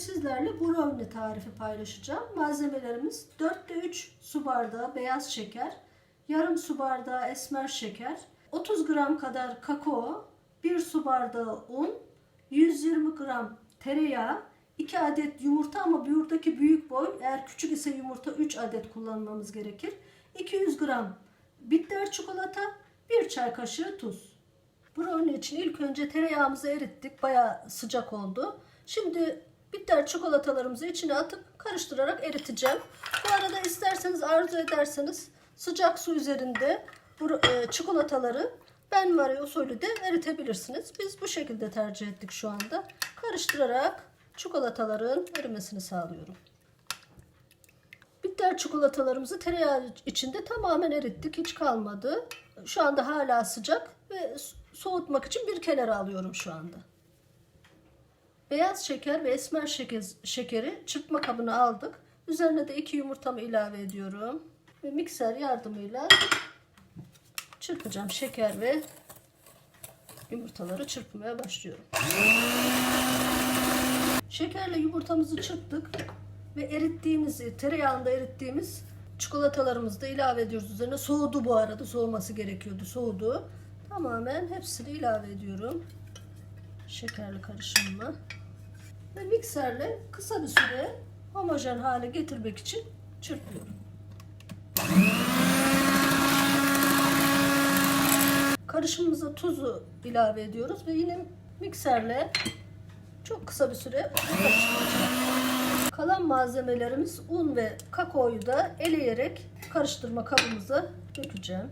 sizlerle brownie tarifi paylaşacağım. Malzemelerimiz 4'te 3 su bardağı beyaz şeker, yarım su bardağı esmer şeker, 30 gram kadar kakao, 1 su bardağı un, 120 gram tereyağı, 2 adet yumurta ama buradaki büyük boy eğer küçük ise yumurta 3 adet kullanmamız gerekir. 200 gram bitter çikolata, 1 çay kaşığı tuz. Brownie için ilk önce tereyağımızı erittik. Bayağı sıcak oldu. Şimdi bitter çikolatalarımızı içine atıp karıştırarak eriteceğim. Bu arada isterseniz arzu ederseniz sıcak su üzerinde bu e, çikolataları ben Marie usulü de eritebilirsiniz. Biz bu şekilde tercih ettik şu anda. Karıştırarak çikolataların erimesini sağlıyorum. Bitter çikolatalarımızı tereyağı içinde tamamen erittik. Hiç kalmadı. Şu anda hala sıcak ve soğutmak için bir kenara alıyorum şu anda. Beyaz şeker ve esmer şeker, şekeri çırpma kabına aldık. Üzerine de iki yumurtamı ilave ediyorum. Ve mikser yardımıyla çırpacağım şeker ve yumurtaları çırpmaya başlıyorum. Şekerle yumurtamızı çırptık ve erittiğimiz, tereyağında erittiğimiz çikolatalarımızı da ilave ediyoruz üzerine. Soğudu bu arada, soğuması gerekiyordu, soğudu. Tamamen hepsini ilave ediyorum. Şekerli karışımla. Ve mikserle kısa bir süre homojen hale getirmek için çırpıyorum. Karışımımıza tuzu ilave ediyoruz ve yine mikserle çok kısa bir süre karıştıracağız. Kalan malzemelerimiz un ve kakaoyu da eleyerek karıştırma kabımıza dökeceğim.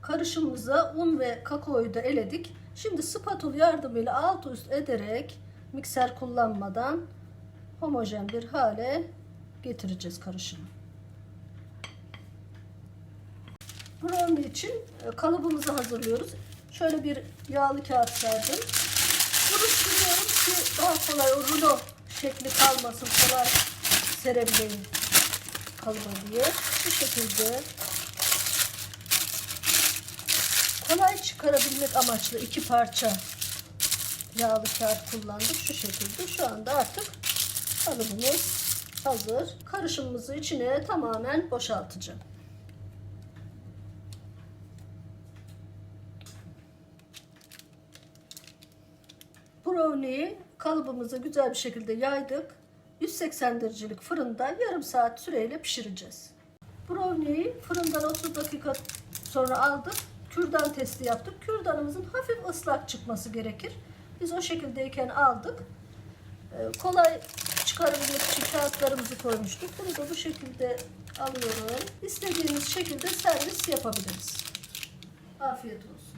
Karışımımıza un ve kakaoyu da eledik. Şimdi spatula yardımıyla alt üst ederek mikser kullanmadan homojen bir hale getireceğiz karışımı. Brownie için e, kalıbımızı hazırlıyoruz. Şöyle bir yağlı kağıt serdim. Buruşturuyorum ki daha kolay o rulo şekli kalmasın, kolay serebileyim kalıba diye. Bu şekilde kolay çıkarabilmek amaçlı iki parça yağlı kağıt kullandık. Şu şekilde şu anda artık kalıbımız hazır. Karışımımızı içine tamamen boşaltacağım. Brownie'yi kalıbımıza güzel bir şekilde yaydık. 180 derecelik fırında yarım saat süreyle pişireceğiz. Brownie'yi fırından 30 dakika sonra aldık. Kürdan testi yaptık. Kürdanımızın hafif ıslak çıkması gerekir. Biz o şekildeyken aldık. Ee, kolay çıkarabilmek için kağıtlarımızı koymuştuk. Bunu da bu şekilde alıyorum. İstediğimiz şekilde servis yapabiliriz. Afiyet olsun.